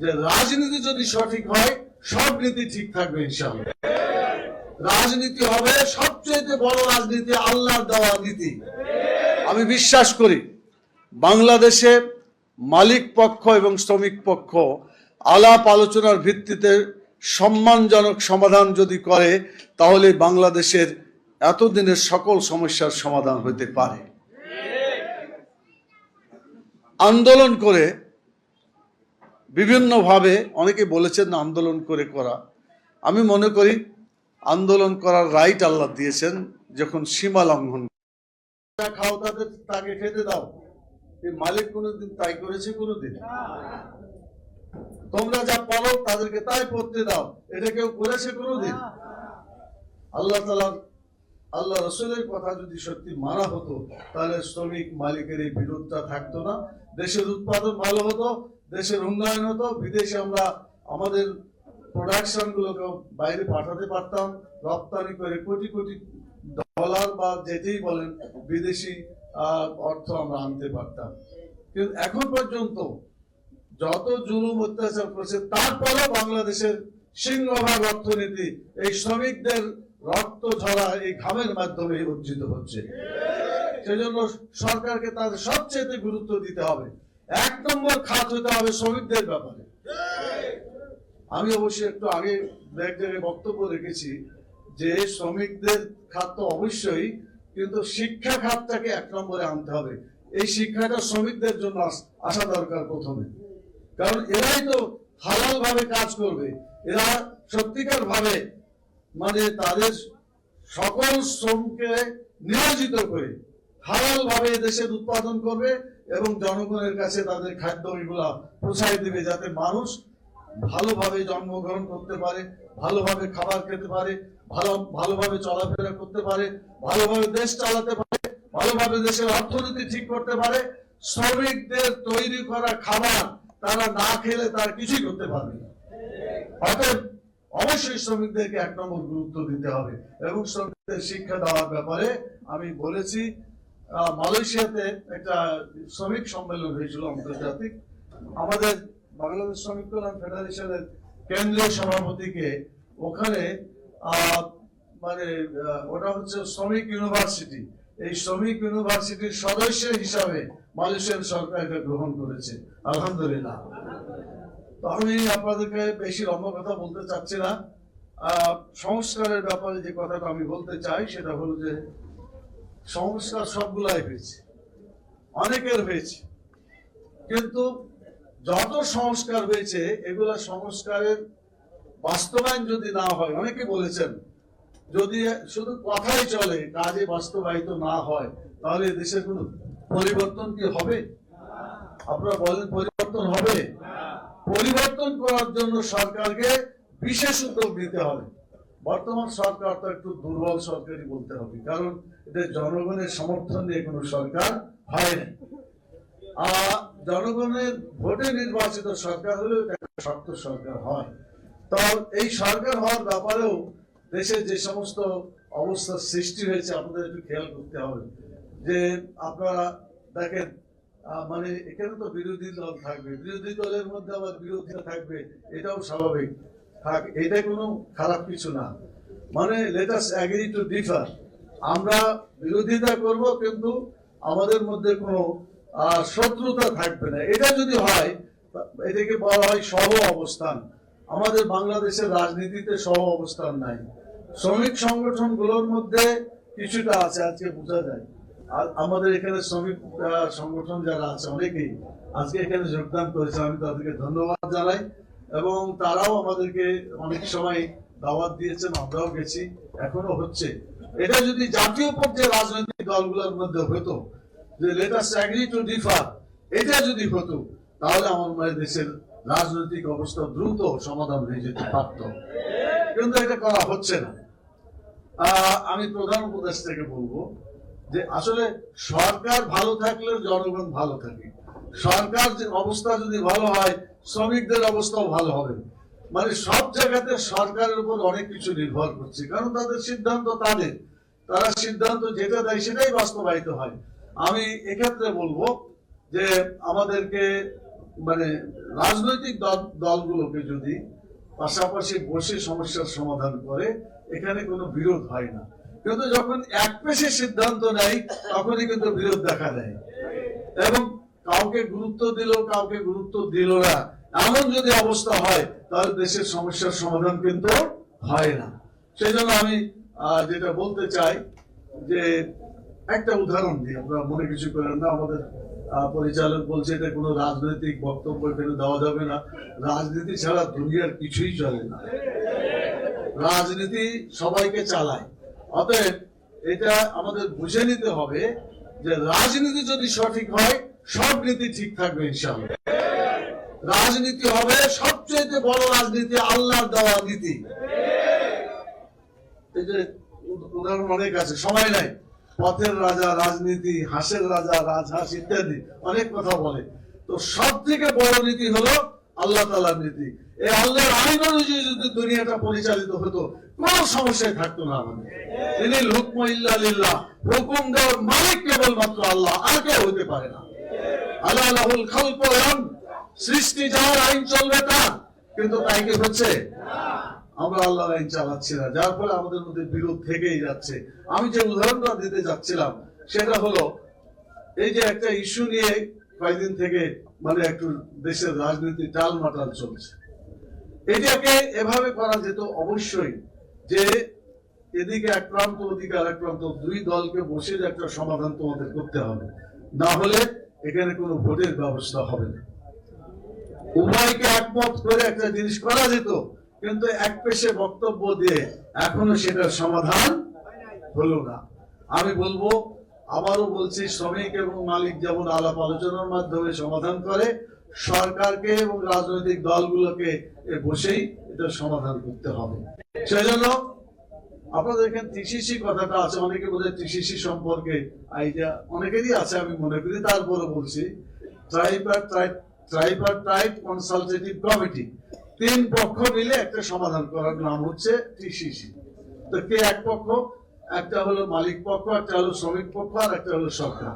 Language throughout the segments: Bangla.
যে রাজনীতি যদি সঠিক হয়, সব নীতি ঠিক থাকবে ইনশাআল্লাহ। রাজনীতি হবে সবচেয়ে বড় রাজনীতি, আল্লাহর দেওয়া নীতি। আমি বিশ্বাস করি, বাংলাদেশে মালিক পক্ষ এবং শ্রমিক পক্ষ আলাপ আলোচনার ভিত্তিতে সম্মানজনক সমাধান যদি করে, তাহলে বাংলাদেশের এতদিনের সকল সমস্যার সমাধান হতে পারে। আন্দোলন করে বিভিন্নভাবে অনেকে বলেছেন আন্দোলন করে করা। আমি মনে করি আন্দোলন করার রাইট আল্লাহ দিয়েছেন যখন সীমা লঙ্ঘন। খাও তাদের তাকে খেতে দাও। মালিক কোনোদিন তাই করেছে কোনোদিন? তোমরা যা পড়ো তাদেরকে তাই পড়তে দাও। এটা কেউ করেছে কোনোদিন? আল্লাহ তালা আল্লাহ রসুলের কথা যদি সত্যি মানা হতো, তাহলে শ্রমিক মালিকের এই বিরোধটা থাকতো না। দেশের উৎপাদন ভালো হতো দেশের উন্নয়ন হতো, বিদেশে আমরা আমাদের প্রোডাকশন গুলোকে বাইরে পাঠাতে পারতাম। রপ্তানি করে কোটি কোটি ডলার বা যেটাই বলেন, বিদেশি অর্থ আমরা আনতে পারতাম। কিন্তু এখন পর্যন্ত যত জুলুম, অত্যাচার করছে, তারপরেও বাংলাদেশের সিংহভাগ অর্থনীতি এই শ্রমিকদের রক্ত ঝরা এই ঘামের মাধ্যমে অর্জিত হচ্ছে। সেজন্য সরকারকে তাদের সবচেয়ে গুরুত্ব দিতে হবে। এক নম্বর খাত হতে হবে শ্রমিকদের ব্যাপারে। আমি অবশ্যই একটু আগে বক্তব্য রেখেছি যে শ্রমিকদের খাত তো অবশ্যই, কিন্তু শিক্ষা খাতটাকে এক নম্বরে আনতে হবে। এই শিক্ষাটা শ্রমিকদের জন্য আসা দরকার প্রথমে। কারণ এরাই তো হালাল ভাবে কাজ করবে। এরা সত্যিকার ভাবে মানে তাদের সকল শ্রমকে নিয়োজিত করে হালাল ভাবে দেশের উৎপাদন করবে এবং জনগণের কাছে তাদের খাদ্য এগুলা পৌঁছায় দিবে যাতে মানুষ ভালোভাবে জন্মগ্রহণ করতে পারে, ভালোভাবে খাবার খেতে পারে, ভালো, ভালোভাবে চলাফেরা করতে পারে, ভালোভাবে দেশ চালাতে পারে, ভালোভাবে দেশের অর্থনীতি ঠিক করতে পারে, শ্রমিকদের তৈরি করা খাবার তারা না খেলে তার কিছুই করতে পারবে অতএব অবশ্যই শ্রমিকদেরকে এক নম্বর গুরুত্ব দিতে হবে এবং শ্রমিকদের শিক্ষা দেওয়ার ব্যাপারে আমি বলেছি মালয়েশিয়াতে একটা শ্রমিক সম্মেলন হয়েছিল আন্তর্জাতিক। আমাদের বাংলাদেশ শ্রমিক কল্যাণ ফেডারেশনের কেন্দ্রীয় সভাপতিকে ওখানে মানে ওটা হচ্ছে শ্রমিক ইউনিভার্সিটি। এই শ্রমিক ইউনিভার্সিটির সদস্য হিসাবে মালয়েশিয়ার সরকার এটা গ্রহণ করেছে। আলহামদুলিল্লাহ। তো আমি আপনাদেরকে বেশি লম্বা কথা বলতে চাচ্ছি না। সংস্কারের ব্যাপারে যে কথাটা আমি বলতে চাই, সেটা হলো যে সংস্কার সবগুলাই হয়েছে। অনেকের হয়েছে। কিন্তু যত সংস্কার হয়েছে, এগুলা সংস্কারের বাস্তবায়ন যদি না হয়, অনেকে বলেছেন, যদি শুধু কথাই চলে, কাজে বাস্তবায়িত না হয়, তাহলে দেশের কোনো পরিবর্তন কি হবে? আপনারা বলেন পরিবর্তন হবে? পরিবর্তন করার জন্য সরকারকে বিশেষ উদ্যোগ নিতে হবে। বর্তমান সরকার তো একটু দুর্বল সরকারই বলতে হবে, কারণ এটা জনগণের সমর্থন নিয়ে কোনো সরকার হয় না। আর জনগণের ভোটে নির্বাচিত সরকার হলেও একটা শক্ত সরকার হয়। তো এই সরকার হওয়ার ব্যাপারেও দেশে যে সমস্ত অবস্থার সৃষ্টি হয়েছে, আপনাদের একটু খেয়াল করতে হবে। যে আপনারা দেখেন মানে এখানে তো বিরোধী দল থাকবে, বিরোধী দলের মধ্যে আবার বিরোধিতা থাকবে, এটাও স্বাভাবিক। এটা কোনো খারাপ কিছু না। মানে লেটাস অ্যাগ্রি টু ডিফার আমরা বিরোধিতা করব, কিন্তু আমাদের মধ্যে কোনো শত্রুতা থাকবে না। এটা যদি হয়, এটাকে বলা হয় সহ অবস্থান। আমাদের বাংলাদেশের রাজনীতিতে সহ অবস্থান নাই। শ্রমিক সংগঠনগুলোর মধ্যে কিছুটা আছে, আজকে বোঝা যায়। আর আমাদের এখানে শ্রমিক সংগঠন যারা আছে, অনেকেই আজকে এখানে যোগদান করেছে, আমি তাদেরকে ধন্যবাদ জানাই। এবং তারাও আমাদেরকে অনেক সময় দাওয়াত দিয়েছেন, আমরাও গেছি, এখনও হচ্ছে। এটা যদি জাতীয় পর্যায়ে রাজনৈতিক দলগুলোর মধ্যে হতো, যে লেটাস্ট অ্যাগ্রি টু ডিফার এটা যদি হতো, তাহলে আমার মনে দেশের রাজনৈতিক অবস্থা দ্রুত সমাধান হয়ে যেতে পারত। কিন্তু এটা করা হচ্ছে না। আমি প্রধান উপদেশ থেকে বলব যে আসলে সরকার ভালো থাকলে জনগণ ভালো থাকে। সরকার অবস্থা যদি ভালো হয়, শ্রমিকদের অবস্থাও ভালো হবে। মানে সব জায়গাতে সরকারের উপর অনেক কিছু নির্ভর করছে, কারণ তাদের সিদ্ধান্ত তাদের। তারা সিদ্ধান্ত যেটা দেয় সেটাই বাস্তবায়িত হয়। আমি এক্ষেত্রে বলব যে আমাদেরকে মানে রাজনৈতিক দল- দলগুলোকে যদি পাশাপাশি বসে সমস্যার সমাধান করে, এখানে কোনো বিরোধ হয় না। কিন্তু যখন এক পেশে সিদ্ধান্ত নেয়, তখনই কিন্তু বিরোধ দেখা দেয়। এবং কাউকে গুরুত্ব দিল, কাউকে গুরুত্ব দিল না। এমন যদি অবস্থা হয়, তাহলে দেশের সমস্যার সমাধান কিন্তু হয় না। সেই জন্য আমি যেটা বলতে চাই যে, একটা উদাহরণ দিই আপনারা মনে কিছু করেন না, আমাদের পরিচালক বলছে এটা কোনো রাজনৈতিক বক্তব্য এখানে দেওয়া যাবে না। রাজনীতি ছাড়া দুনিয়ার কিছুই চলে না। রাজনীতি সবাইকে চালায়। অতএব, এটা আমাদের বুঝে নিতে হবে যে, রাজনীতি যদি সঠিক হয় সব নীতি ঠিক থাকবে ইনশাআল্লাহ। রাজনীতি হবে সবচেয়ে বড় রাজনীতি, আল্লাহর দেওয়া নীতি। উদাহরণ অনেক আছে সময় নাই। পথের রাজা, রাজনীতি, হাসের রাজা, রাজহাঁস ইত্যাদি, অনেক কথা বলে। তো সব থেকে বড় নীতি হলো আল্লাহ তালার নীতি। এই আল্লাহর আইন অনুযায়ী যদি দুনিয়াটা পরিচালিত হতো, কোন সমস্যায় থাকতো না আমাদের। তিনি হুকম ইল্লা হুকুম দেওয়ার মালিক কেবলমাত্র আল্লাহ, আর কেউ হতে পারে না। আল্লাহ লাহুল। সৃষ্টি যার আইন চলবে তার। কিন্তু তাই কি হচ্ছে? আমরা আল্লাহর আইন চালাচ্ছি না। যার ফলে আমাদের মধ্যে বিরোধ থেকেই যাচ্ছে। আমি যে উদাহরণটা দিতে যাচ্ছিলাম, সেটা হলো, এই যে একটা ইস্যু নিয়ে কয়েকদিন থেকে মানে একটু দেশের রাজনীতি টাল মাটাল চলছে। এটাকে এভাবে করা যেত অবশ্যই যে এদিকে এক প্রান্ত ওদিকে আর এক প্রান্ত দুই দলকে বসে একটা সমাধান তোমাদের করতে হবে। না হলে এখানে কোনো ভোটের ব্যবস্থা হবে না। উভয়কে একমত করে একটা জিনিস করা যেত, কিন্তু এক পেশে বক্তব্য দিয়ে এখনও সেটার সমাধান হলো না। আমি বলব, আবারও বলছি, শ্রমিক এবং মালিক যেমন আলাপ আলোচনার মাধ্যমে সমাধান করে, সরকারকে এবং রাজনৈতিক দলগুলোকে বসেই এটা সমাধান করতে হবে। সেজন্য আপনাদের এখানে টিসিসি কথাটা আছে, অনেকে বোধহয় টিসিসি সম্পর্কে আইডিয়া অনেকেরই আছে, আমি মনে করি তারপরে বলছি। ট্রাইপারটাইট কনসালটেটিভ কমিটি তিন পক্ষ মিলে একটা সমাধান করার নাম হচ্ছে টিসিসি তো কে এক পক্ষ? একটা হলো মালিক পক্ষ, একটা হলো শ্রমিক পক্ষ, আর একটা হলো সরকার।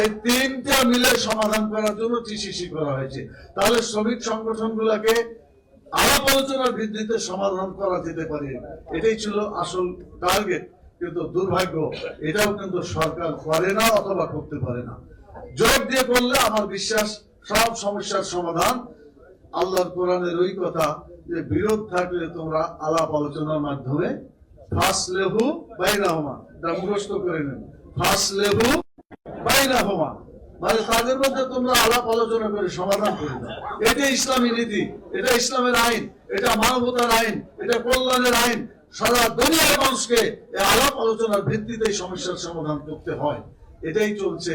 এই তিনটা মিলে সমাধান করার জন্য টিসিসি করা হয়েছে। তাহলে শ্রমিক সংগঠনগুলোকে আলাপ আলোচনার ভিত্তিতে সমাধান করা যেতে পারে। এটাই ছিল আসল টার্গেট কিন্তু দুর্ভাগ্য, এটাও কিন্তু সরকার করে না অথবা করতে পারে না। জোর দিয়ে করলে আমার বিশ্বাস, সব সমস্যার সমাধান। আল্লাহর কোরআনের ওই কথা যে বিরোধ থাকলে তোমরা আলাপ আলোচনার মাধ্যমে ফাঁস লেহু বাইনা হমা এটা মুখস্থ করে নেন। ফাঁস লেহু বাইনা হমা মানে তাদের মধ্যে তোমরা আলাপ আলোচনা করে সমাধান করে এটা ইসলামী নীতি, এটা ইসলামের আইন, এটা মানবতার আইন, এটা কল্যাণের আইন। সারা দুনিয়ার মানুষকে আলাপ আলোচনার ভিত্তিতে সমস্যার সমাধান করতে হয়। এটাই চলছে।